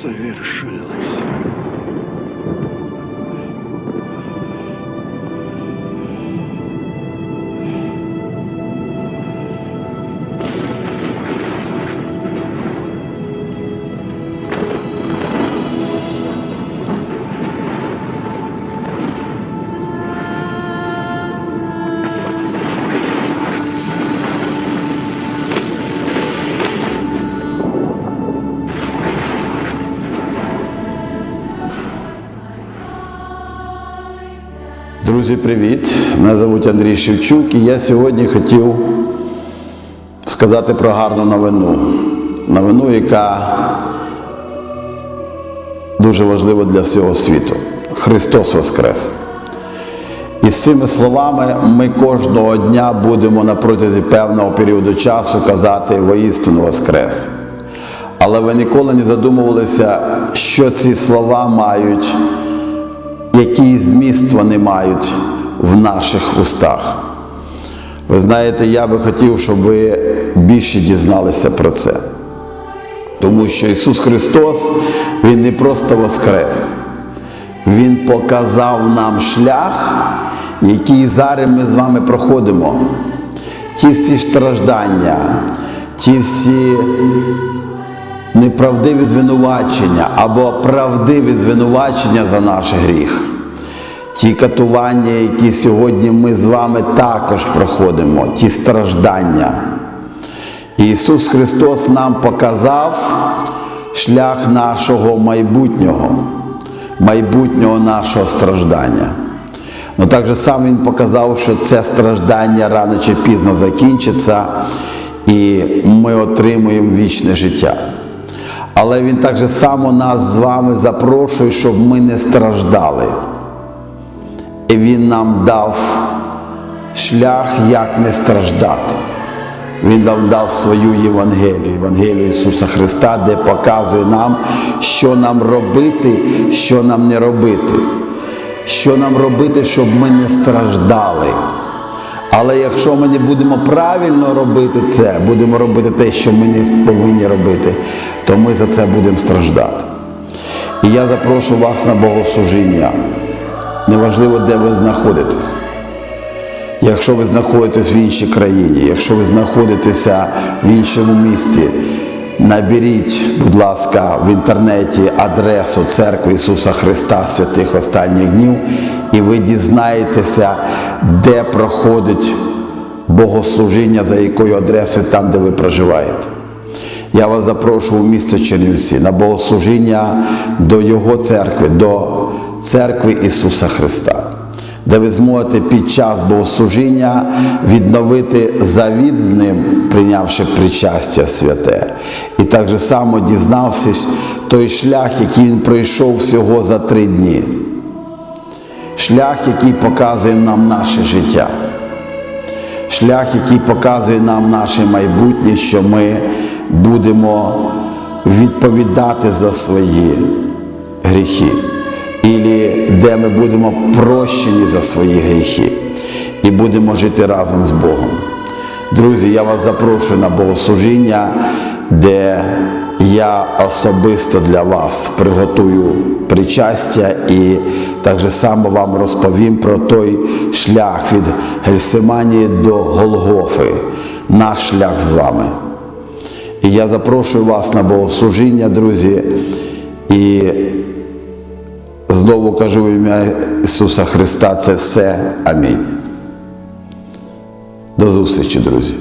совершилось. Друзі, привіт! Мене звуть Андрій Шевчук і я сьогодні хотів сказати про гарну новину. Новину, яка дуже важлива для всього світу. Христос Воскрес. І з цими словами ми кожного дня будемо на протязі певного періоду часу казати воістину Воскрес. Але ви ніколи не задумувалися, що ці слова мають який зміст вони мають в наших устах. Ви знаєте, я би хотів, щоб ви більше дізналися про це. Тому що Ісус Христос, Він не просто воскрес, Він показав нам шлях, який зараз ми з вами проходимо. Ті всі страждання, ті всі неправдиві звинувачення або правдиві звинувачення за наш гріх. Ті катування, які сьогодні ми з вами також проходимо, ті страждання. Ісус Христос нам показав шлях нашого майбутнього, майбутнього нашого страждання. Ну так же сам Він показав, що це страждання рано чи пізно закінчиться, і ми отримуємо вічне життя. Але Він так же само нас з вами запрошує, щоб ми не страждали. І Він нам дав шлях, як не страждати. Він нам дав свою Євангелію, Євангелію Ісуса Христа, де показує нам, що нам робити, що нам не робити. Що нам робити, щоб ми не страждали. Але якщо ми не будемо правильно робити це, будемо робити те, що ми не повинні робити, то ми за це будемо страждати. І я запрошую вас на богослужіння. Неважливо, де ви знаходитесь. Якщо ви знаходитесь в іншій країні, якщо ви знаходитеся в іншому місті, наберіть, будь ласка, в інтернеті адресу Церкви Ісуса Христа святих останніх днів, і ви дізнаєтеся, де проходить богослужіння, за якою адресою там, де ви проживаєте. Я вас запрошую у місто Чернівці на богослужіння до Його церкви, до церкви Ісуса Христа, де ви зможете під час богослужіння відновити завіт з ним, прийнявши причастя святе. І так же само дізнавшись той шлях, який він пройшов всього за три дні. Шлях, який показує нам наше життя. Шлях, який показує нам наше майбутнє, що ми будемо відповідати за свої гріхи, Ілі де ми будемо прощені за свої гріхи і будемо жити разом з Богом. Друзі, я вас запрошую на богослужіння, де я особисто для вас приготую причастя і так же само вам розповім про той шлях від Гельсиманії до Голгофи, наш шлях з вами. І я запрошую вас на богослужіння, друзі. І знову кажу в ім'я Ісуса Христа це все. Амінь. До зустрічі, друзі.